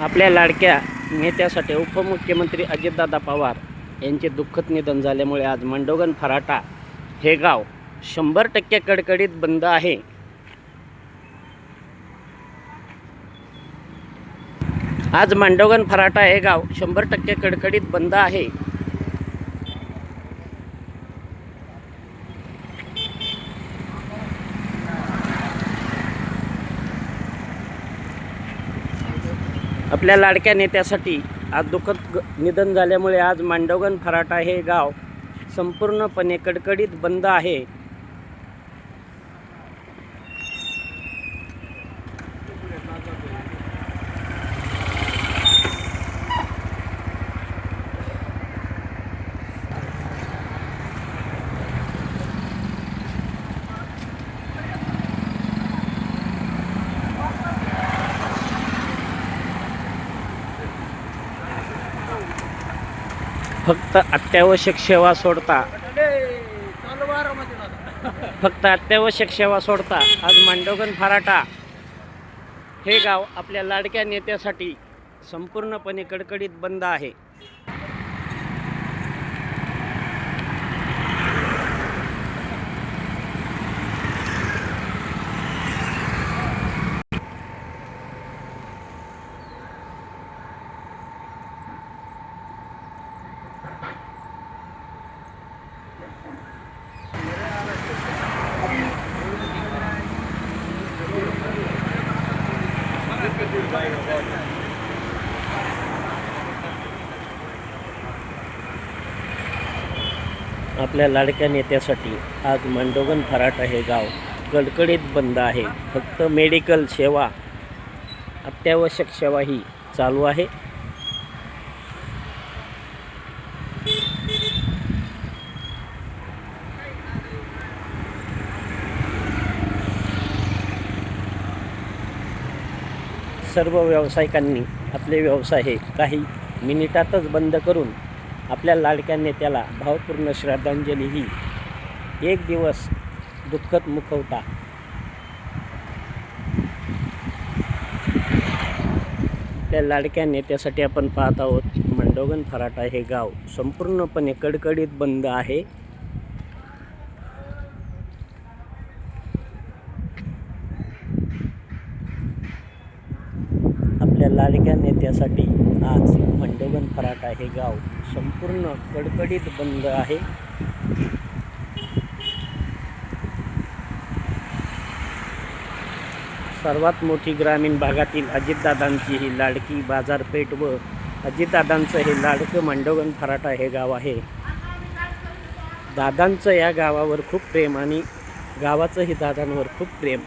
आपल्या लाडक्या नेत्यासाठी उपमुख्यमंत्री अजितदादा पवार यांचे दुःखद निधन झाल्यामुळे आज मंडोगन फराटा हे गाव शंभर टक्के कडकडीत बंद आहे. आज मांडोगन फराटा हे गाव शंभर टक्के कडकडीत बंद आहे. आपल्या लाडक्या नेत्यासाठी आज दुःखद ग- निधन झाल्यामुळे आज मांडवगण फराटा हे गाव. संपूर्णपणे कडकडीत बंद आहे. फक्त अत्यावश्यक सेवा सोडता. फक्त अत्यावश्यक सेवा सोडता. आज मांडवगण फराटा हे गाव आपल्या लाडक्या नेत्यासाठी संपूर्णपणे कडकडीत बंद आहे. आपल्या लाडक्या नेत्यासाठी आज मांडोगन फराटा हे गाव कडकडीत बंद आहे. फक्त मेडिकल सेवा अत्यावश्यक सेवा ही चालू आहे. सर्व व्यावसायिकांनी आपले व्यवसाय हे काही मिनिटातच बंद करून आपल्या लाडक्या नेत्याला भावपूर्ण श्रद्धांजली ही एक दिवस दुःखद मुखवता आपल्या लाडक्या नेत्यासाठी आपण पाहत आहोत मंडोगन फराटा हे गाव संपूर्णपणे कडकडीत बंद आहे आपल्या लाडक्या नेत्यासाठी आज मंडोगन फराटा हे गाव. संपूर्ण कडकडीत बंद आहे. सर्वात मोठी ग्रामीण भागातील अजितदादांची ही लाडकी बाजारपेठ व अजितदादांचं हे लाडकं मंडोगन फराटा हे गाव आहे. दादांचं या गावावर खूप प्रेम आणि गावाचंही दादांवर खूप प्रेम.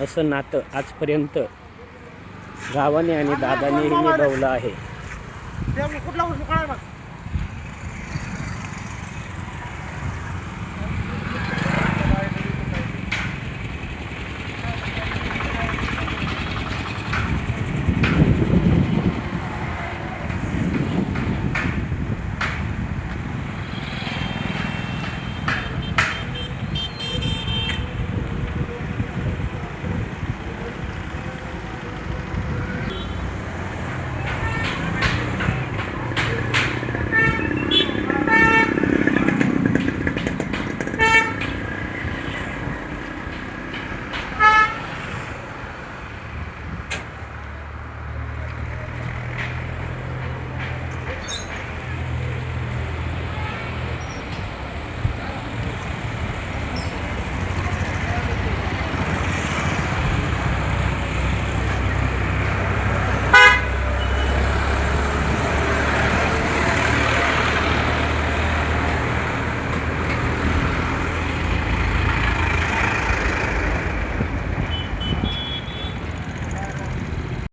असं नातं आजपर्यंत गावाने आणि दादानेही निभावलं आहे. कुठला